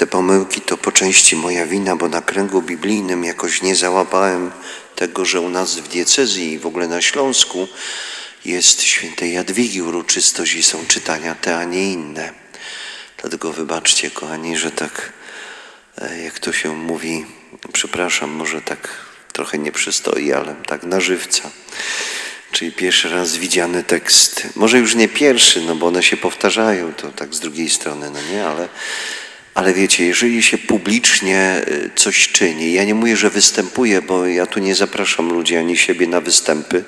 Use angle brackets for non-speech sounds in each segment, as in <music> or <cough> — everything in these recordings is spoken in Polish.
te pomyłki to po części moja wina, bo na kręgu biblijnym jakoś nie załapałem tego, że u nas w diecezji i w ogóle na Śląsku jest świętej Jadwigi uroczystość i są czytania te, a nie inne. Dlatego wybaczcie, kochani, że tak, e, jak to się mówi, przepraszam, może tak trochę nie przystoi, ale tak na żywca. Czyli pierwszy raz widziany tekst. Może już nie pierwszy, no bo one się powtarzają, to tak z drugiej strony, no nie, ale, ale wiecie, jeżeli się publicznie y, coś czyni, ja nie mówię, że występuję, bo ja tu nie zapraszam ludzi ani siebie na występy.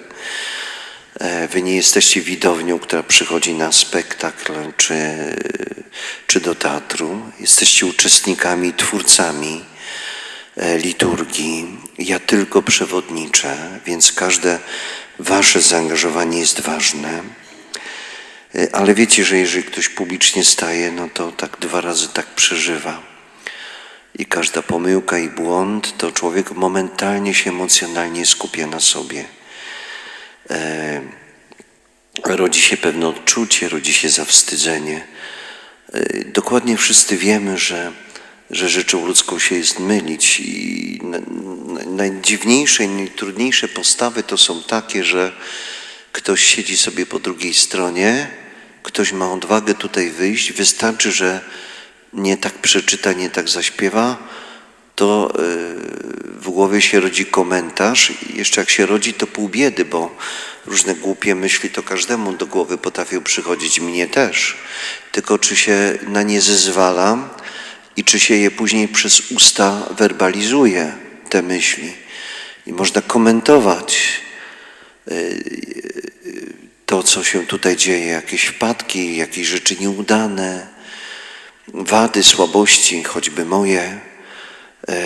E, Wy nie jesteście widownią, która przychodzi na spektakl czy, czy do teatru. Jesteście uczestnikami, twórcami e, liturgii. Ja tylko przewodniczę, więc każde Wasze zaangażowanie jest ważne. E, Ale wiecie, że jeżeli ktoś publicznie staje, no to tak dwa razy tak przeżywa. I każda pomyłka i błąd, to człowiek momentalnie się emocjonalnie skupia na sobie. E, rodzi się pewne odczucie, rodzi się zawstydzenie. E, Dokładnie wszyscy wiemy, że, że rzeczą ludzką się jest mylić i na- na- najdziwniejsze i najtrudniejsze postawy to są takie, że ktoś siedzi sobie po drugiej stronie, ktoś ma odwagę tutaj wyjść, wystarczy, że nie tak przeczyta, nie tak zaśpiewa, to y, w głowie się rodzi komentarz jeszcze jak się rodzi, to pół biedy, bo różne głupie myśli to każdemu do głowy potrafią przychodzić, mnie też. Tylko czy się na nie zezwala i czy się je później przez usta werbalizuje, te myśli. I można komentować to, co się tutaj dzieje, jakieś wpadki, jakieś rzeczy nieudane, wady, słabości, choćby moje, e,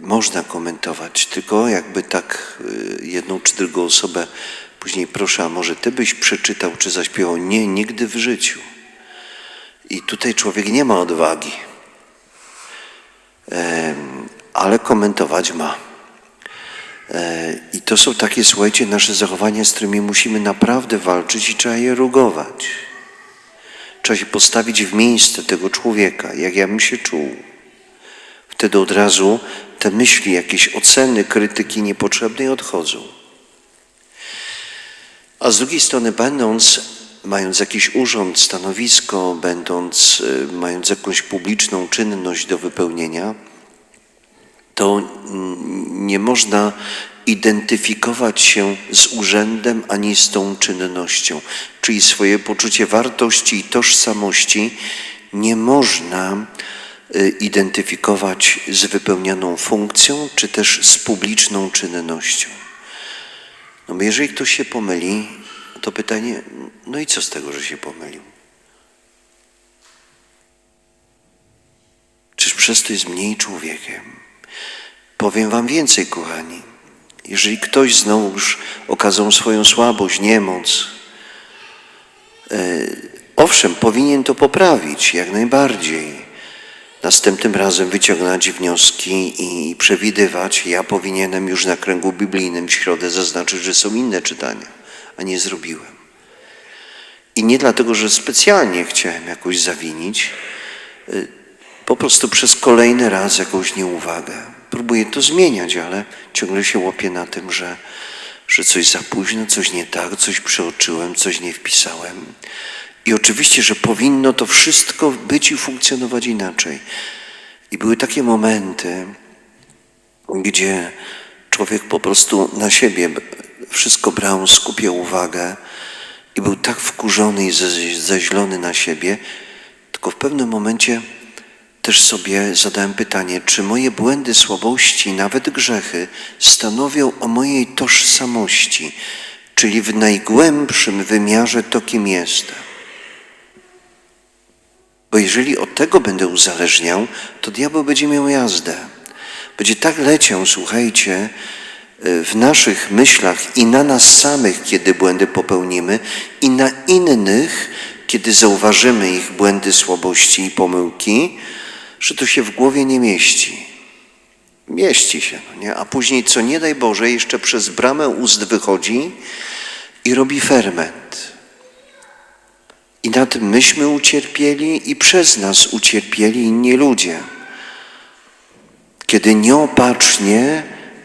można komentować, tylko jakby tak e, jedną czy drugą osobę później proszę, a może ty byś przeczytał czy zaśpiewał? Nie, nigdy w życiu. I tutaj człowiek nie ma odwagi, ale komentować ma. E, I to są takie, słuchajcie, nasze zachowania, z którymi musimy naprawdę walczyć i trzeba je rugować. Trzeba się postawić w miejsce tego człowieka, jak ja bym się czuł. Wtedy od razu te myśli, jakieś oceny, krytyki niepotrzebnej odchodzą. A z drugiej strony, będąc, mając jakiś urząd, stanowisko, będąc, y, mając jakąś publiczną czynność do wypełnienia, to nie można identyfikować się z urzędem ani z tą czynnością, czyli swoje poczucie wartości i tożsamości nie można y, identyfikować z wypełnianą funkcją, czy też z publiczną czynnością. No jeżeli ktoś się pomyli, to pytanie, no i co z tego, że się pomylił? Czyż przez to jest mniej człowiekiem? Powiem wam więcej, kochani. Jeżeli ktoś znowuż okazał swoją słabość, niemoc, e, owszem, powinien to poprawić jak najbardziej. Następnym razem wyciągnąć wnioski i przewidywać. Ja powinienem już na kręgu biblijnym w środę zaznaczyć, że są inne czytania, a nie zrobiłem. I nie dlatego, że specjalnie chciałem jakoś zawinić, y, po prostu przez kolejny raz jakąś nieuwagę. Próbuję to zmieniać, ale ciągle się łapię na tym, że, że coś za późno, coś nie tak, coś przeoczyłem, coś nie wpisałem. I oczywiście, że powinno to wszystko być i funkcjonować inaczej. I były takie momenty, gdzie człowiek po prostu na siebie wszystko brał, skupiał uwagę i był tak wkurzony i ze- zeźlony na siebie, tylko w pewnym momencie też sobie zadałem pytanie, czy moje błędy, słabości, nawet grzechy stanowią o mojej tożsamości, czyli w najgłębszym wymiarze to, kim jestem. Bo jeżeli od tego będę uzależniał, to diabeł będzie miał jazdę. Będzie tak leciał, słuchajcie, y, w naszych myślach i na nas samych, kiedy błędy popełnimy, i na innych, kiedy zauważymy ich błędy, słabości i pomyłki, że to się w głowie nie mieści. Mieści się, no nie? A później, co nie daj Boże, jeszcze przez bramę ust wychodzi i robi ferment. I na tym myśmy ucierpieli i przez nas ucierpieli inni ludzie. Kiedy nieopatrznie,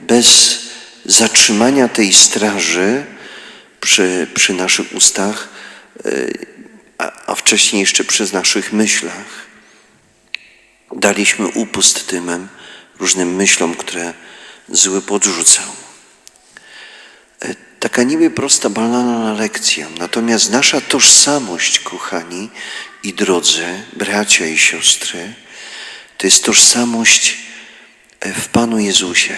bez zatrzymania tej straży przy, przy naszych ustach, y, a, a wcześniej jeszcze przy naszych myślach, daliśmy upust tym różnym myślom, które zły podrzucał. E, Taka niby prosta, banalna lekcja. Natomiast nasza tożsamość, kochani i drodzy, bracia i siostry, to jest tożsamość e, w Panu Jezusie.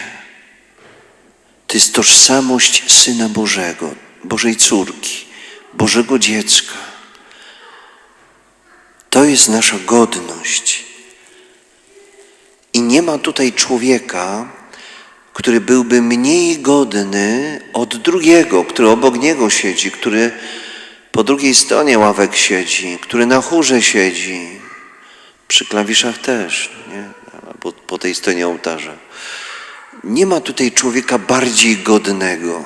To jest tożsamość Syna Bożego, Bożej córki, Bożego dziecka. To jest nasza godność. I nie ma tutaj człowieka, który byłby mniej godny od drugiego, który obok niego siedzi, który po drugiej stronie ławek siedzi, który na chórze siedzi, przy klawiszach też, nie? Po, po tej stronie ołtarza. Nie ma tutaj człowieka bardziej godnego,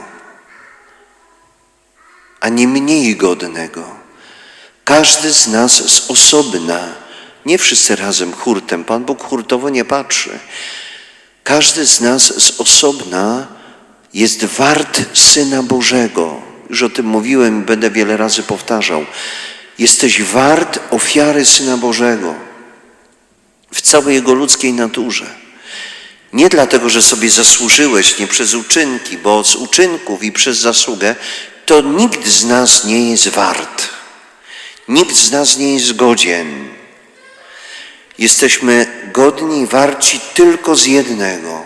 a nie mniej godnego. Każdy z nas z osobna, nie wszyscy razem hurtem, Pan Bóg hurtowo nie patrzy. Każdy z nas z osobna jest wart Syna Bożego. Już o tym mówiłem i będę wiele razy powtarzał. Jesteś wart ofiary Syna Bożego w całej Jego ludzkiej naturze. Nie dlatego, że sobie zasłużyłeś, nie przez uczynki, bo z uczynków i przez zasługę to nikt z nas nie jest wart. Nikt z nas nie jest godzien. Jesteśmy godni i warci tylko z jednego.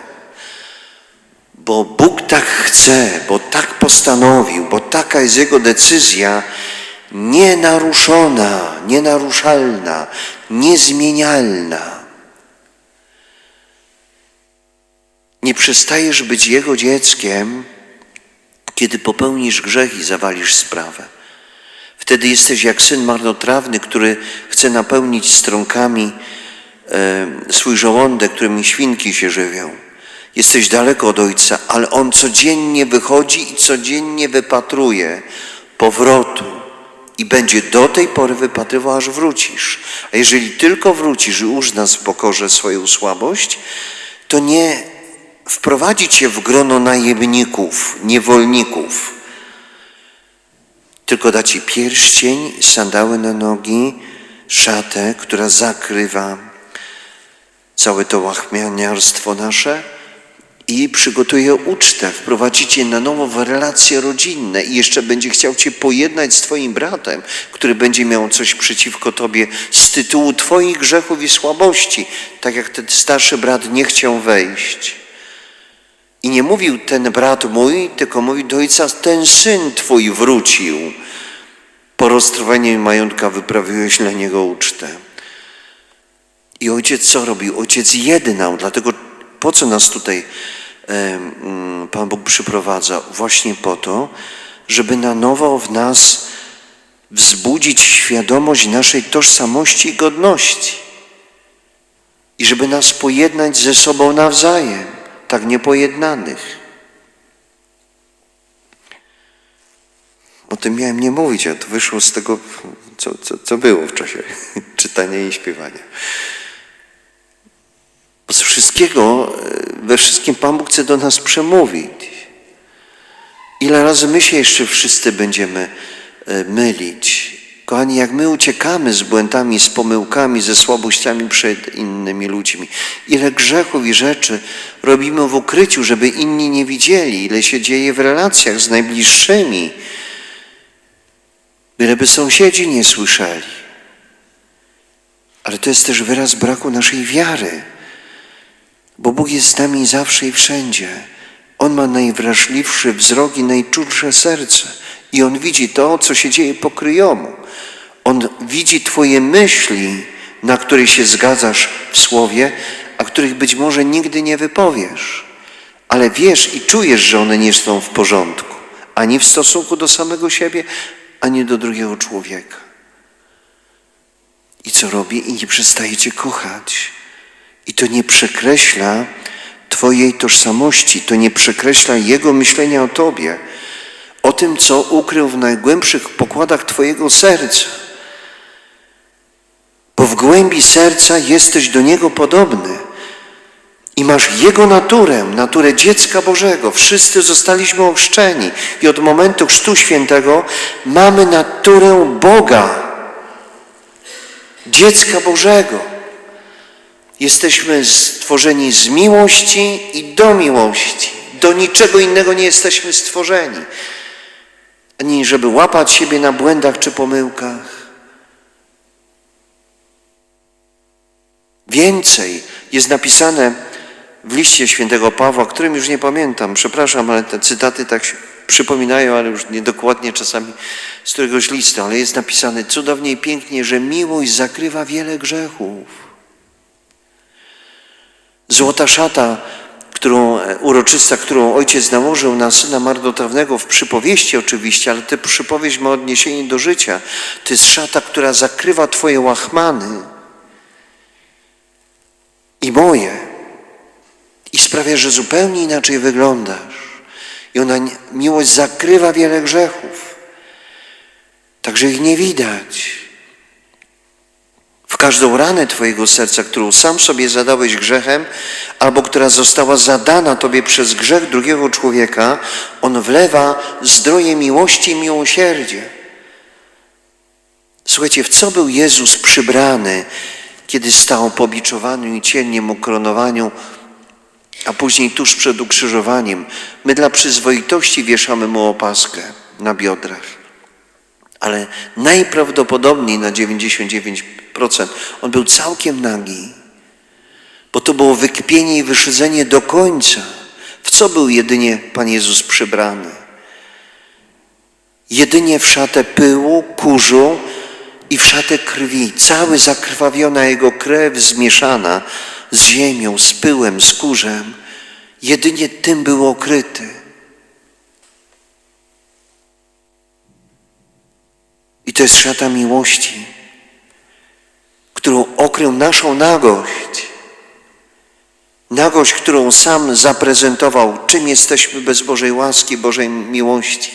Bo Bóg tak chce, bo tak postanowił, bo taka jest Jego decyzja nienaruszona, nienaruszalna, niezmienialna. Nie przestajesz być Jego dzieckiem, kiedy popełnisz grzech i zawalisz sprawę. Wtedy jesteś jak syn marnotrawny, który chce napełnić strąkami swój żołądek, którymi świnki się żywią. Jesteś daleko od Ojca, ale On codziennie wychodzi i codziennie wypatruje powrotu i będzie do tej pory wypatrywał, aż wrócisz. A jeżeli tylko wrócisz i uznasz w pokorze swoją słabość, to nie wprowadzi cię w grono najemników, niewolników, tylko da ci pierścień, sandały na nogi, szatę, która zakrywa całe to łachmianiarstwo nasze i przygotuje ucztę, wprowadzi cię na nowo w relacje rodzinne i jeszcze będzie chciał cię pojednać z twoim bratem, który będzie miał coś przeciwko tobie z tytułu twoich grzechów i słabości, tak jak ten starszy brat nie chciał wejść. I nie mówił ten brat mój, tylko mówi do ojca, ten syn twój wrócił. Po roztrwaniu majątka wyprawiłeś dla niego ucztę. I ojciec co robił? Ojciec jednał, dlatego po co nas tutaj e, Pan Bóg przyprowadza? Właśnie po to, żeby na nowo w nas wzbudzić świadomość naszej tożsamości i godności. I żeby nas pojednać ze sobą nawzajem tak niepojednanych. O tym miałem nie mówić, a to wyszło z tego, co, co, co było w czasie <laughs> czytania i śpiewania. Wszystkiego, we wszystkim Pan Bóg chce do nas przemówić. Ile razy my się jeszcze wszyscy będziemy mylić? Kochani, jak my uciekamy z błędami, z pomyłkami, ze słabościami przed innymi ludźmi, ile grzechów i rzeczy robimy w ukryciu, żeby inni nie widzieli, ile się dzieje w relacjach z najbliższymi, byleby sąsiedzi nie słyszeli. Ale to jest też wyraz braku naszej wiary, bo Bóg jest z nami zawsze i wszędzie. On ma najwrażliwszy wzrok i najczulsze serce. I On widzi to, co się dzieje po kryjomu. On widzi Twoje myśli, na które się zgadzasz w słowie, a których być może nigdy nie wypowiesz. Ale wiesz i czujesz, że one nie są w porządku, ani w stosunku do samego siebie, ani do drugiego człowieka. I co robi? I nie przestaje Cię kochać. I to nie przekreśla Twojej tożsamości, to nie przekreśla Jego myślenia o Tobie, o tym, co ukrył w najgłębszych pokładach Twojego serca. bo w głębi serca jesteś do Niego podobny i masz Jego naturę, naturę dziecka Bożego. Wszyscy zostaliśmy ochrzczeni i od momentu Chrztu Świętego mamy naturę Boga, dziecka Bożego. Jesteśmy stworzeni z miłości i do miłości. Do niczego innego nie jesteśmy stworzeni. Ani żeby łapać siebie na błędach czy pomyłkach. Więcej jest napisane w liście świętego Pawła, którym już nie pamiętam, przepraszam, ale te cytaty tak się przypominają, ale już niedokładnie czasami z któregoś listu, ale jest napisane cudownie i pięknie, że miłość zakrywa wiele grzechów. Złota szata, którą, e, uroczysta, którą ojciec nałożył na syna marnotrawnego w przypowieści oczywiście, ale tę przypowieść ma odniesienie do życia. To jest szata, która zakrywa twoje łachmany i moje i sprawia, że zupełnie inaczej wyglądasz. I ona, miłość zakrywa wiele grzechów, także ich nie widać. Każdą ranę Twojego serca, którą sam sobie zadałeś grzechem, albo która została zadana Tobie przez grzech drugiego człowieka, On wlewa zdroje miłości i miłosierdzie. Słuchajcie, w co był Jezus przybrany, kiedy stał po biczowaniu i cieniem ukronowaniu, a później tuż przed ukrzyżowaniem? My dla przyzwoitości wieszamy Mu opaskę na biodrach ale najprawdopodobniej na 99% on był całkiem nagi, bo to było wykpienie i wyszydzenie do końca. W co był jedynie Pan Jezus przybrany? Jedynie w szatę pyłu, kurzu i w szatę krwi, cały zakrwawiona Jego krew zmieszana z ziemią, z pyłem, z kurzem. Jedynie tym był okryty. I to jest szata miłości, okrył naszą nagość. Nagość, którą sam zaprezentował, czym jesteśmy bez Bożej łaski, Bożej miłości.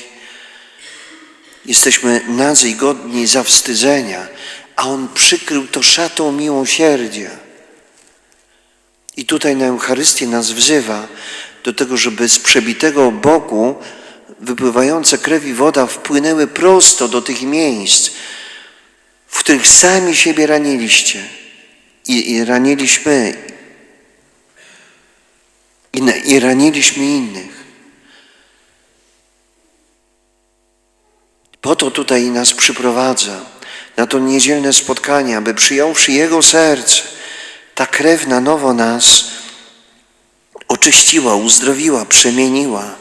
Jesteśmy nadzy i godni zawstydzenia, a On przykrył to szatą miłosierdzia. I tutaj na Eucharystię nas wzywa do tego, żeby z przebitego boku wypływające krew i woda wpłynęły prosto do tych miejsc, w których sami siebie raniliście i, i raniliśmy i, i raniliśmy innych. Po to tutaj nas przyprowadza na to niedzielne spotkanie, aby przyjąwszy Jego serce, ta krew na nowo nas oczyściła, uzdrowiła, przemieniła.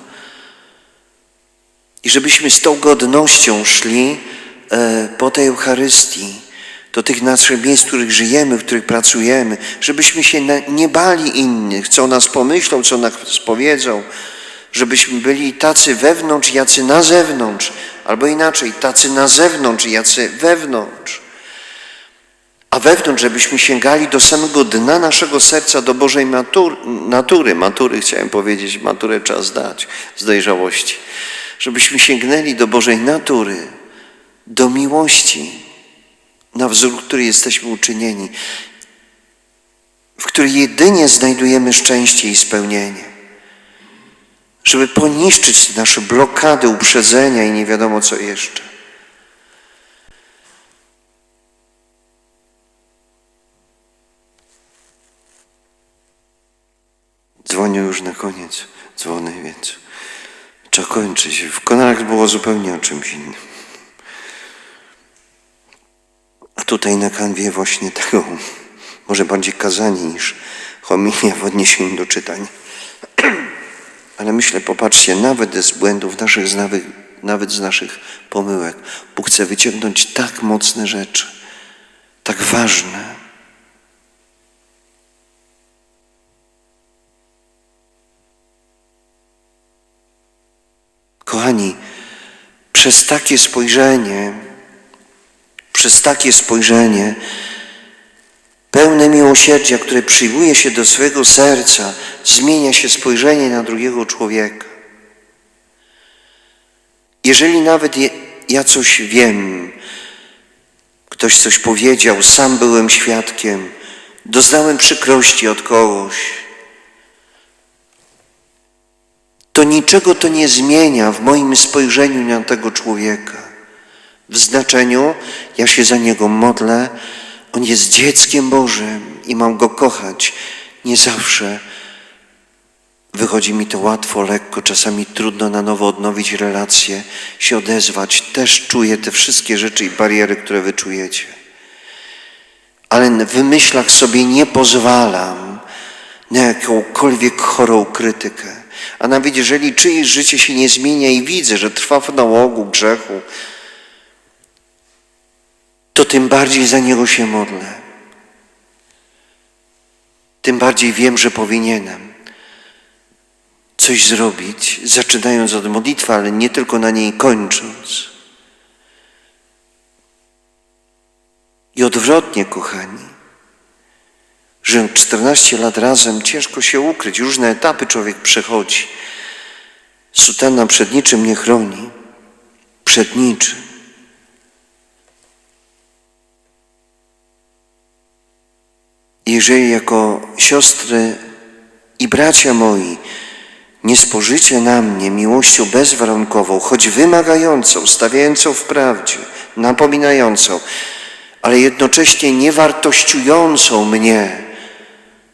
I żebyśmy z tą godnością szli po tej Eucharystii, do tych naszych miejsc, w których żyjemy, w których pracujemy, żebyśmy się nie bali innych, co o nas pomyślą, co nas powiedzą, żebyśmy byli tacy wewnątrz, jacy na zewnątrz, albo inaczej, tacy na zewnątrz, jacy wewnątrz. A wewnątrz, żebyśmy sięgali do samego dna naszego serca, do Bożej matury, natury, matury chciałem powiedzieć, maturę trzeba zdać z dojrzałości. Żebyśmy sięgnęli do Bożej natury, do miłości, na wzór który jesteśmy uczynieni, w której jedynie znajdujemy szczęście i spełnienie. Żeby poniszczyć nasze blokady, uprzedzenia i nie wiadomo co jeszcze. Dzwonię już na koniec, dzwony, więc trzeba kończyć. W Konarach było zupełnie o czymś innym. A tutaj na kanwie właśnie tego, może bardziej kazanie niż homilia w odniesieniu do czytań. <clears throat> Ale myślę, popatrzcie, nawet z błędów naszych, nawet z naszych pomyłek, Bóg chce wyciągnąć tak mocne rzeczy, tak ważne. Kochani, przez takie spojrzenie, przez takie spojrzenie, pełne miłosierdzia, które przyjmuje się do swojego serca, zmienia się spojrzenie na drugiego człowieka. Jeżeli nawet ja coś wiem, ktoś coś powiedział, sam byłem świadkiem, doznałem przykrości od kogoś. To niczego to nie zmienia w moim spojrzeniu na tego człowieka. W znaczeniu, ja się za niego modlę, on jest dzieckiem Bożym i mam go kochać. Nie zawsze wychodzi mi to łatwo, lekko, czasami trudno na nowo odnowić relacje, się odezwać. Też czuję te wszystkie rzeczy i bariery, które wy czujecie. Ale w myślach sobie nie pozwalam na jakąkolwiek chorą krytykę. A nawet jeżeli czyjeś życie się nie zmienia i widzę, że trwa w nałogu grzechu, to tym bardziej za niego się modlę. Tym bardziej wiem, że powinienem coś zrobić, zaczynając od modlitwy, ale nie tylko na niej kończąc. I odwrotnie, kochani. Żyłem 14 lat razem, ciężko się ukryć, różne etapy człowiek przechodzi. Sutanna przed niczym nie chroni, przed niczym. Jeżeli jako siostry i bracia moi nie spożycie na mnie miłością bezwarunkową, choć wymagającą, stawiającą w prawdzie, napominającą, ale jednocześnie niewartościującą mnie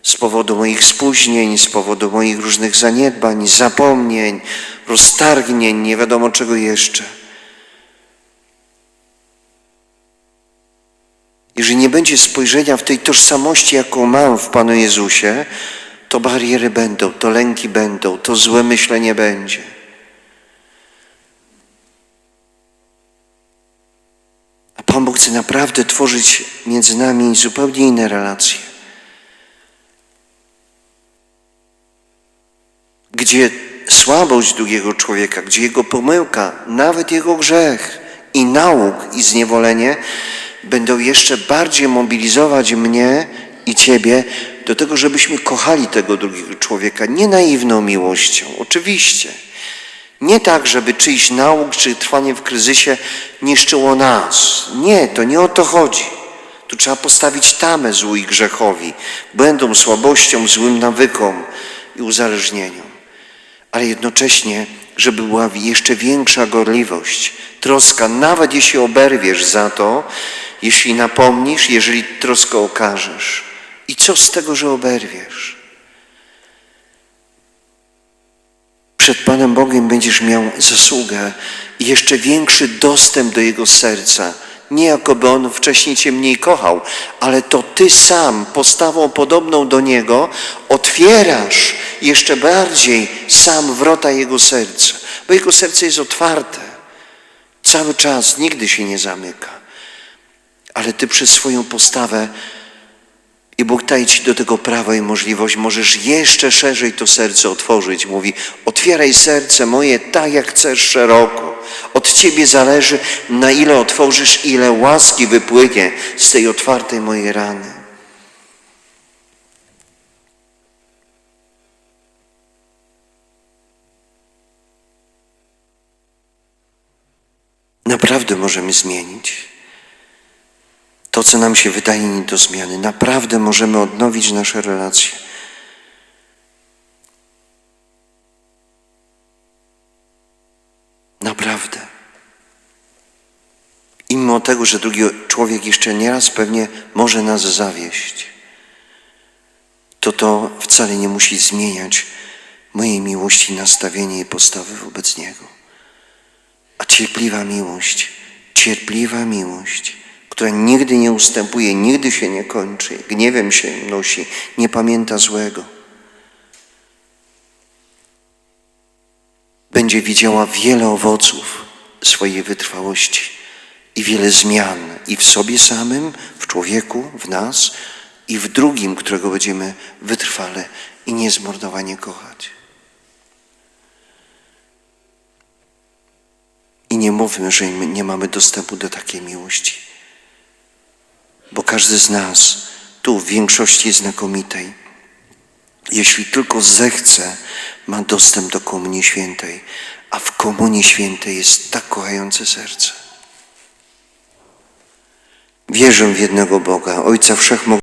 z powodu moich spóźnień, z powodu moich różnych zaniedbań, zapomnień, roztargnień, nie wiadomo czego jeszcze. Jeżeli nie będzie spojrzenia w tej tożsamości, jaką mam w Panu Jezusie, to bariery będą, to lęki będą, to złe myślenie będzie. A Pan Bóg chce naprawdę tworzyć między nami zupełnie inne relacje. Gdzie słabość drugiego człowieka, gdzie jego pomyłka, nawet jego grzech i nauk i zniewolenie będą jeszcze bardziej mobilizować mnie i Ciebie do tego, żebyśmy kochali tego drugiego człowieka nie naiwną miłością, oczywiście. Nie tak, żeby czyjś nauk czy trwanie w kryzysie niszczyło nas. Nie, to nie o to chodzi. Tu trzeba postawić tamę złu i grzechowi, błędom, słabościom, złym nawykom i uzależnieniom. Ale jednocześnie, żeby była jeszcze większa gorliwość, troska, nawet jeśli oberwiesz za to, jeśli napomnisz, jeżeli troskę okażesz. I co z tego, że oberwiesz? Przed Panem Bogiem będziesz miał zasługę i jeszcze większy dostęp do Jego serca. Nie jakoby On wcześniej Cię mniej kochał, ale to Ty sam postawą podobną do Niego otwierasz jeszcze bardziej sam wrota Jego serca, bo Jego serce jest otwarte. Cały czas, nigdy się nie zamyka. Ale Ty przez swoją postawę i Bóg daje Ci do tego prawo i możliwość, możesz jeszcze szerzej to serce otworzyć. Mówi, otwieraj serce moje tak, jak chcesz szeroko. Od Ciebie zależy, na ile otworzysz, ile łaski wypłynie z tej otwartej mojej rany. Naprawdę możemy zmienić to, co nam się wydaje nie do zmiany. Naprawdę możemy odnowić nasze relacje. Naprawdę. I mimo tego, że drugi człowiek jeszcze nieraz pewnie może nas zawieść, to to wcale nie musi zmieniać mojej miłości, nastawienia i postawy wobec Niego. A cierpliwa miłość, cierpliwa miłość która nigdy nie ustępuje, nigdy się nie kończy, gniewem się nosi, nie pamięta złego. Będzie widziała wiele owoców swojej wytrwałości i wiele zmian i w sobie samym, w człowieku, w nas i w drugim, którego będziemy wytrwale i niezmordowanie kochać. I nie mówmy, że nie mamy dostępu do takiej miłości bo każdy z nas tu w większości znakomitej, jeśli tylko zechce, ma dostęp do Komunii Świętej, a w Komunii Świętej jest tak kochające serce. Wierzę w jednego Boga, Ojca Wszechmogącego,